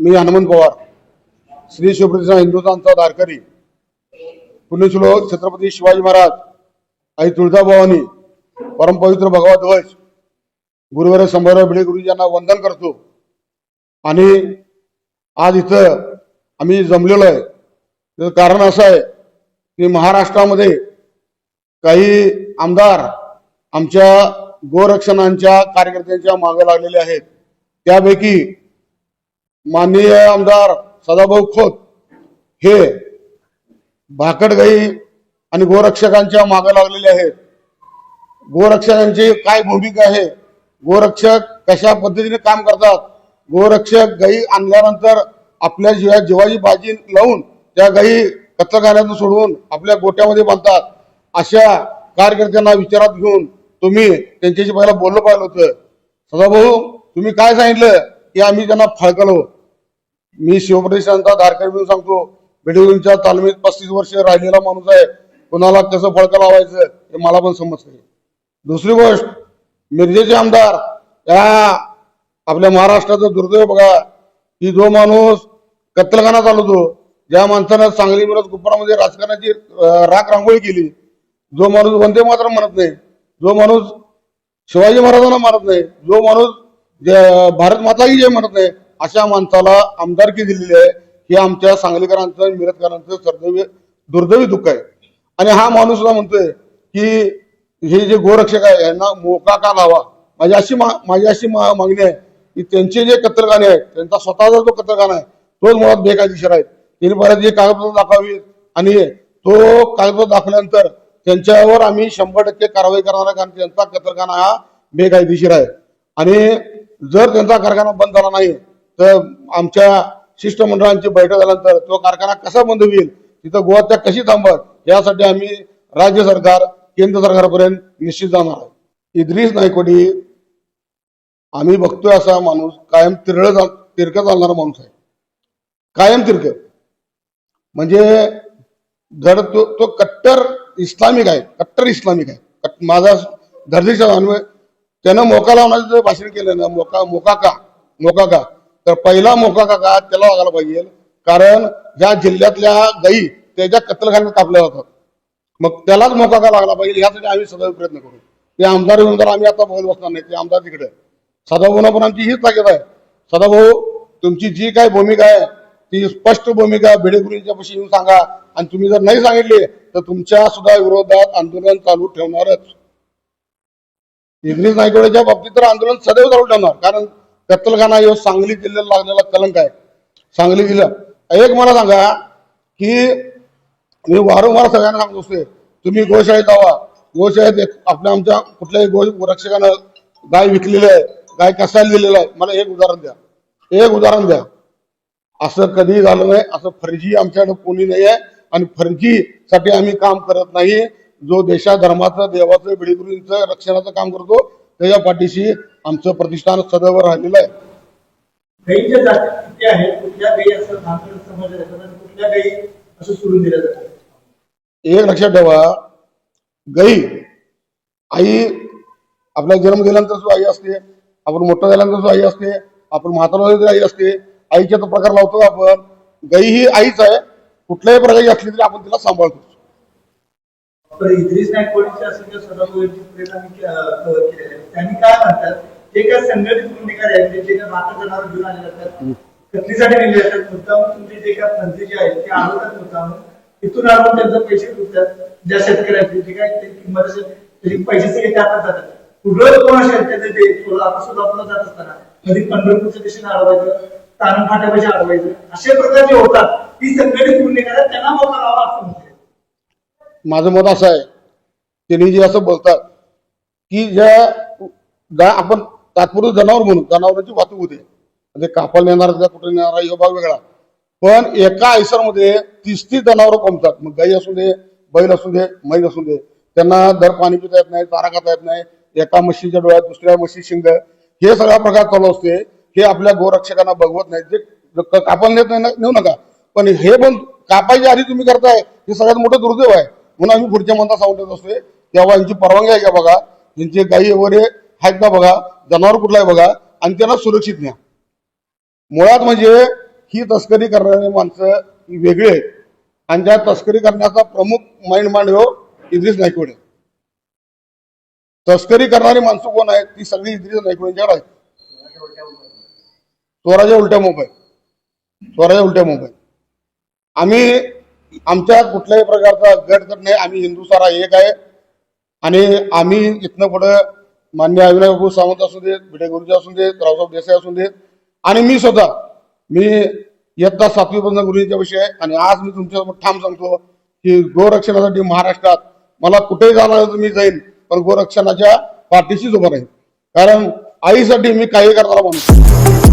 मी हनुमंत पवार. श्री शिवप्रतिष्ठा हिंदुस्थानचा दारकरी पुण्यश्लोक छत्रपती शिवाजी महाराज. आई तुळजाभवानी परमपवित्र भगवा ध्वज गुरुवार शंभरराव भिडे गुरुजी यांना वंदन करतो. आणि आज इथं आम्ही जमलेलो आहे. त्याचं कारण असं आहे की महाराष्ट्रामध्ये काही आमदार आमच्या गोरक्षणांच्या कार्यकर्त्यांच्या मागे लागलेले आहेत. त्यापैकी माननीय आमदार सदाभाऊ खोत हे भाकडगाई आणि गोरक्षकांच्या मागे लागलेले आहेत. गोरक्षकांची काय भूमिका आहे? गोरक्षक कशा पद्धतीने काम करतात? गोरक्षक गाई आणल्यानंतर आपल्या जीवा जीवाची बाजी लावून त्या गाई कत्तलखान्यातून सोडवून आपल्या गोट्यामध्ये बांधतात. अशा कार्यकर्त्यांना विचारात घेऊन तुम्ही त्यांच्याशी पहिला बोललं पाहिलं होतं. सदाभाऊ तुम्ही काय सांगितलं? की आम्ही त्यांना फळकलो मी शिवप्रदेशांचा धारकर म्हणून सांगतो बिडवींच्या तालमीत पस्तीस वर्ष राहिलेला माणूस आहे. कोणाला कसं फळकं लावायचं हे मला पण समजते दुसरी गोष्ट मिरजेचे आमदार या आपल्या महाराष्ट्राचं दुर्दैव बघा. की जो माणूस कत्तलखाना चालवतो ज्या माणसानं सांगली मिरज गुप्पामध्ये राजकारणाची राख रांगोळी केली जो माणूस वंदे मात्र म्हणत नाही जो माणूस शिवाजी महाराजांना मारत नाही जो माणूस जे- भारत माताही जे म्हणत नाही अशा माणसाला आमदारकी दिलेली आहे. हे आमच्या सांगलीकरांचं मिरजकरांचं सर्दैवी दुर्दैवी दुःख आहे. आणि हा माणूस सुद्धा म्हणतोय की हे जे गोरक्षक आहे यांना मोका का लावा? माझी अशी माझी अशी मागणी आहे की त्यांचे जे कत्तलखाने आहेत त्यांचा स्वतःचा जो कत्तलखाना आहे तोच मुळात बेकायदेशीर आहे त्यांनी बऱ्याच जे कागदपत्र दाखवावीत आणि तो कागदपत्र दाखवल्यानंतर त्यांच्यावर आम्ही शंभर टक्के कारवाई करणार आहे कारण त्यांचा कत्तलखाना हा बेकायदेशीर आहे. आणि जर त्यांचा कारखाना बंद झाला नाही तर आमच्या शिष्टमंडळांची बैठक झाल्यानंतर तो कारखाना कसा बंद होईल तिथं गोवा त्या कशी थांबत यासाठी आम्ही राज्य सरकार केंद्र सरकारपर्यंत निश्चित जाणार आहे. इद्रिस नायकोडी आम्ही बघतोय असा माणूस कायम तिरळ तिरकत चालणारा माणूस आहे. कायम तिरकत म्हणजे जर तो तो कट्टर इस्लामिक आहे कट्टर इस्लामिक आहे. माझा धर्तीचा अनुभव त्यानं मोका लावण्याचं जर भाषण केलं ना मोका मोका का? मोका का? तर पहिला मोका का का? त्याला वागायला पाहिजे. कारण ज्या जिल्ह्यातल्या गायी त्याच्या कत्तलखान्यात कापल्या जातात मग त्यालाच मोका का लागला पाहिजे? यासाठी आम्ही सदैव प्रयत्न करू. ते आमदार विमदार आम्ही आता बघत बसणार नाही ते आमदार तिकडे सदाभाऊना पण आमची हीच ताकद आहे. सदाभाऊ तुमची जी काय भूमिका आहे ती स्पष्ट भूमिका भिडेगुरींच्या पशी येऊन सांगा. आणि तुम्ही जर नाही सांगितली तर तुमच्या सुद्धा विरोधात आंदोलन चालू ठेवणारच. इंग्रज नायकवाड्याच्या बाबतीत तर आंदोलन सदैव चालू ठेवणार. कारण कत्तलखाना हा सांगली जिल्ह्याला लागलेला कलंक आहे. सांगली जिल्हा एक मला सांगा की मी वारंवार सगळ्यांना सांगत असते तुम्ही गोशाळेत जावा. गोशाळेत आपल्या आमच्या कुठल्याही गो रक्षकानं गाय विकलेली आहे गाय कसायला दिलेलं आहे? मला एक उदाहरण द्या. एक उदाहरण द्या. असं कधी झालं नाही असं फर्जी आमच्याकडे कोणी नाही आहे आणि फर्जीसाठी आम्ही काम करत नाही. जो देशा धर्माचं देवाचं बिडीगुरींचं रक्षणाचं काम करतो त्याच्या पाठीशी आमचं प्रतिष्ठान सदैव राहिलेलं आहे. गाईच्या जाती किती आहेत? कुठल्या गाई असं भाकड समजल्या जातात आणि कुठल्या गाई असं सोडून दिल्या जातात? एक लक्षात ठेवा गाई आई आपला जन्म दिल्यानंतर सुद्धा आई असते आपण मोठं झाल्यानंतर सुद्धा आई असते आपण म्हातारा आई असते आईच्या तो प्रकार लावतो आपण. गाई ही आईच आहे कुठल्याही प्रकारची असली तरी आपण तिला सांभाळतो. इद्रिस नायकवाडीचे असेल किंवा सदाभाऊची प्रेरणा केलेले आहेत त्यांनी काय म्हणतात? जे काय संघटित गुन्हेगार आहेत जे काय माता जनावर घेऊन आले जातात कथलीसाठी नेले जातात मुद्दाम तुमचे जे काय पंथी जे आहेत ते आणतात मुद्दाम तिथून आणून त्यांचे पैसे ज्या शेतकऱ्यांचे जे काय ते किंमत असेल त्याची पैसे सगळे त्यातच जातात. कुठलं कोण त्याचे ते सोलापूरला जात असताना कधी पंढरपूरच्या दिशेने अडवायचं तारण फाट्यापाशी अडवायचं असे प्रकार जे होतात. ती संघटित गुन्हेगार त्यांना मोका लावा असं म्हणते माझं मत असं आहे. त्यांनी जे असं बोलतात की ज्या आपण तात्पुरतं जनावर म्हणू जनावरांची वाहतूक होते. म्हणजे कापाला नेणार कुठे नेणार हा भाग वेगळा. पण एका आयसरमध्ये तीस तीस जनावरं कोंबतात. मग गाई असू दे बैल असू दे मैल असू दे. त्यांना दर पाणी पिता येत नाही चारा खाता येत नाही. एका म्हशीच्या डोळ्यात दुसऱ्या म्हशी शिंग. हे सगळा प्रकार चालू असते हे आपल्या गोरक्षकांना बघवत नाही जे क- कापायला नेत नाही नेऊ नका. पण हे पण कापायच्या आधी तुम्ही करताय हे सगळ्यात मोठं दुर्दैव आहे. म्हणून आम्ही पुढच्या मंदा सांगत असतोय तेव्हा यांची परवानगी आहे का बघा? यांचे गायी वगैरे आहेत का बघा? जनावर कुठला आहे बघा? आणि त्यांना सुरक्षित न्या. मुळात म्हणजे ही तस्करी करणारी माणसं ही वेगळी आहेत. आणि त्या तस्करी करण्याचा प्रमुख माइंड मांड हो इद्रिस नायकवडे. तस्करी करणारी माणसं कोण आहेत? ती सगळी इद्रिस नायकवडेंच्याकडे आहेत. स्वराज्या उलट्या मोबाईल. स्वराज्या उलट्या मोबाईल. आम्ही आमच्या कुठल्याही प्रकारचा गट तर नाही. आम्ही हिंदू सारा एक आहे. आणि आम्ही इथनं पुढे मान्य अविनाश बाबू सावंत असू देत भिडे गुरुजी असू देत रावसाहेब देसाई असू देत आणि मी स्वतः मी इयत्ता सातवीपर्यंत गुरुजींच्या विषय आहे. आणि आज मी तुमच्यासमोर ठाम सांगतो की गोरक्षणासाठी महाराष्ट्रात मला कुठेही जाणार तर मी जाईन पण गोरक्षणाच्या पाठीशीच उभं राहील कारण आईसाठी मी काही करणारा माणूस